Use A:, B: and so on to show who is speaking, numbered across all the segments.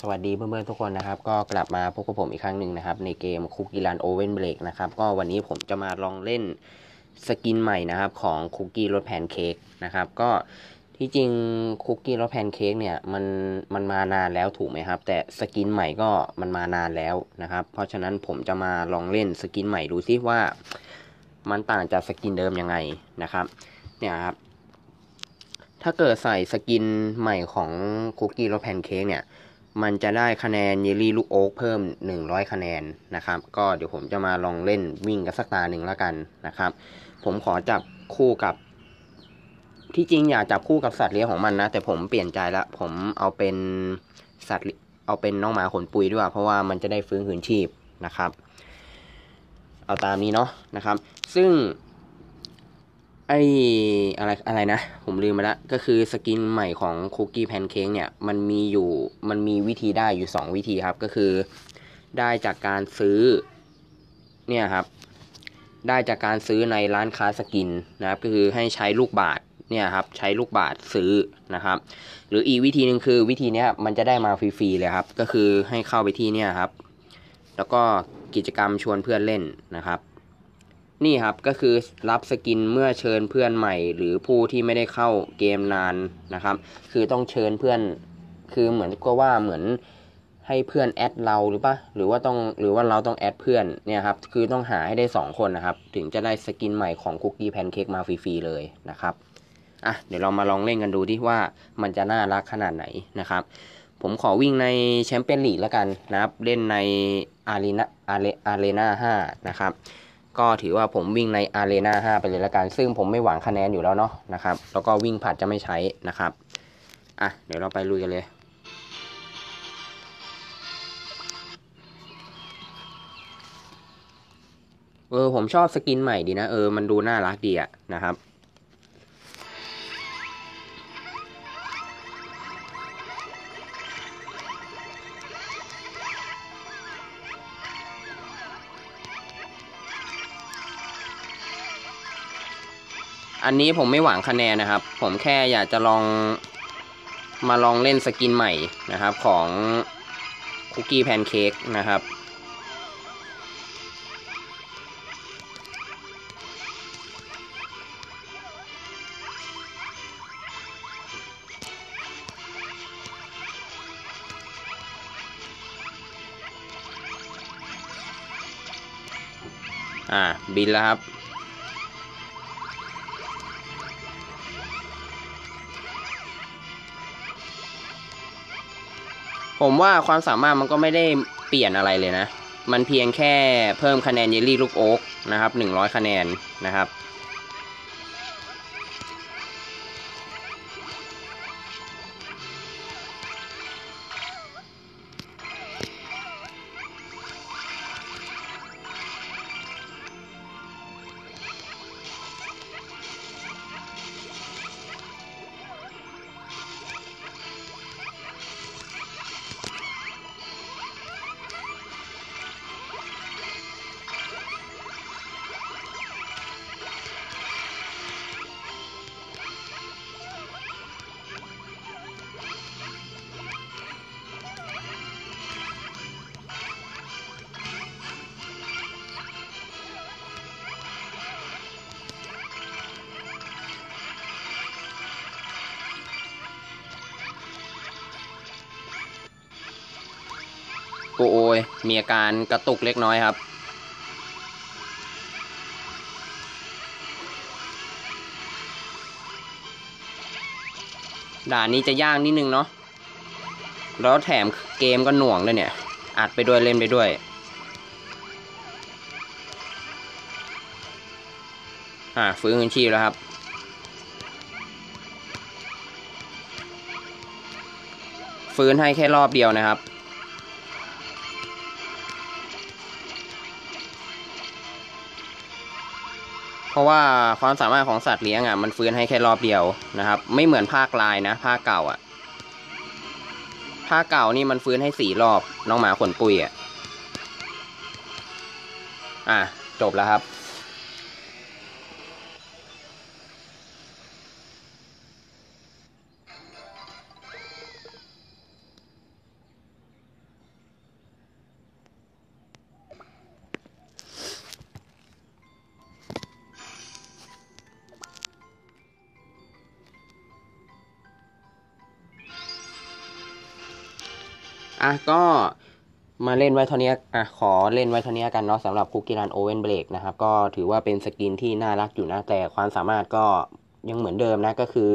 A: สวัสดีเพื่อนๆทุกคนนะครับ ก็กลับมาพบกับผมอีกครั้งหนึ่งนะครับ ในเกมคุกกี้รันโอเว่นเบรกนะครับ ก็วันนี้ผมจะมาลองเล่นสกินใหม่นะครับ ของคุกกี้รสแพนเค้กนะครับ ก็ที่จริงคุกกี้รสแพนเค้กเนี่ยมันมันมานานแล้วถูกไหมครับ แต่สกินใหม่ก็มันมานานแล้วนะครับ เพราะฉะนั้นผมจะมาลองเล่นสกินใหม่ดูซิว่า มันต่างจากสกินเดิมยังไงนะครับ เนี่ยครับถ้าเกิดใส่สกินใหม่ของคุกกี้รสแพนเค้กเนี่ย มันจะได้คะแนนเยลลี่ลูกโอ๊กเพิ่ม 100 คะแนนนะครับ ก็เดี๋ยวผมจะมาลองเล่นวิ่งกันสักตาหนึ่งแล้วกันนะครับ ผมขอจับคู่กับ ที่จริงอยากจับคู่กับสัตว์เลี้ยงของมันนะ แต่ผมเปลี่ยนใจละผมเอาเป็นสัตว์เอาเป็นน้องหมาขนปุยด้วยเพราะว่ามันจะได้ฟื้นคืนชีพนะครับ เอาตามนี้เนาะนะครับ ซึ่ง ไออะไรอะไรนะ ผมลืมไปละก็คือสกินใหม่ของคุกกี้แพนเค้กเนี่ย มันมีอยู่มันมีวิธีได้อยู่ 2 วิธีครับ ก็คือได้จากการซื้อ เนี่ยครับ ได้จากการซื้อในร้านค้าสกินนะครับ ก็คือให้ใช้ลูกบาทเนี่ยครับ ใช้ลูกบาทซื้อนะครับ หรืออีกวิธีหนึ่งคือวิธีนี้มันจะได้มาฟรีๆเลยครับ ก็คือให้เข้าไปที่เนี่ยครับ แล้วก็กิจกรรมชวนเพื่อนเล่นนะครับ นี่ครับก็คือรับสกินเมื่อเชิญเพื่อนใหม่ หรือผู้ที่ไม่ได้เข้าเกมนานนะครับ คือต้องเชิญเพื่อน คือเหมือนก็ว่าเหมือนให้เพื่อนแอดเราหรือปะหรือว่าต้องหรือว่าเราต้องแอดเพื่อนเนี่ยครับ คือต้องหาให้ได้ 2 คนนะครับ ถึงจะได้สกินใหม่ของคุกกี้แพนเค้กมาฟรีๆเลยนะครับอะเดี๋ยวเรามาลองเล่นกันดูที่ว่ามันจะน่ารักขนาดไหนนะครับ ผมขอวิ่งในแชมเปี้ยนลีกแล้วกันนะครับ เล่นในอารีนาอารีอารีนาห้านะครับ ก็ถือว่าผมวิ่งในอารีนา5ไปเลยละกัน ซึ่งผมไม่หวังคะแนนอยู่แล้วเนาะนะครับ แล้วก็วิ่งผัดจะไม่ใช้นะครับ อะ เดี๋ยวเราไปลุยกันเลย เออ ผมชอบสกินใหม่ดีนะ เออ มันดูน่ารักดีอะนะครับ อันนี้ผมไม่หวังคะแนนนะครับ ผมแค่อยากจะลองมาลองเล่นสกินใหม่นะครับของคุกกี้แพนเค้กนะครับ อ่าบินแล้วครับ ผมว่าความสามารถมันก็ไม่ได้เปลี่ยนอะไรเลยนะ มันเพียงแค่เพิ่มคะแนนเยลลี่ลูกโอ๊กนะครับหนึ่งร้อยคะแนนนะครับ โอ้โอย มีอาการกระตุกเล็กน้อยครับ ด่านนี้จะยากนิดนึงเนาะ แล้วแถมเกมก็หน่วงด้วยเนี่ย อัดไปด้วยเล่นไปด้วยอ่าฟื้นคืนชีพแล้วครับ ฟื้นให้แค่รอบเดียวนะครับ เพราะว่าความสามารถของสัตว์เลี้ยงอะมันฟื้นให้แค่รอบเดียวนะครับ ไม่เหมือนภาคลายนะภาคเก่าอะภาคเก่านี่มันฟื้นให้สี่รอบน้องหมาขนปุยอะอะจบแล้วครับ อะก็มาเล่นไว้เท่านี้อะขอเล่นไว้เท่านี้กันเนาะสำหรับคุกกี้รันโอเวนเบรกนะครับ ก็ถือว่าเป็นสกินที่น่ารักอยู่นะ แต่ความสามารถก็ยังเหมือนเดิมนะก็คือ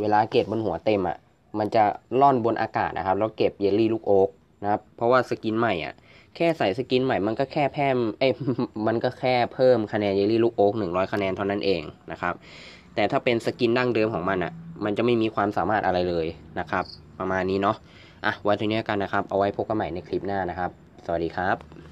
A: เวลาเก็บบนหัวเต็มอะ มันจะล่อนบนอากาศนะครับ แล้วเก็บเยลลี่ลูกโอ๊กนะครับ เพราะว่าสกินใหม่อะ แค่ใส่สกินใหม่มันก็แค่เพิ่มเอ้ยมันก็แค่เพิ่มคะแนนเยลลี่ลูกโอ๊กหนึ่งร้อยคะแนนเท่านั้นเองนะครับ แต่ถ้าเป็นสกินดั้งเดิมของมันอะ มันจะไม่มีความสามารถอะไรเลยนะครับ ประมาณนี้เนาะ อะไว้เทีนี้กันนะครับ เอาไว้พบกันใหม่ในคลิปหน้านะครับ สวัสดีครับ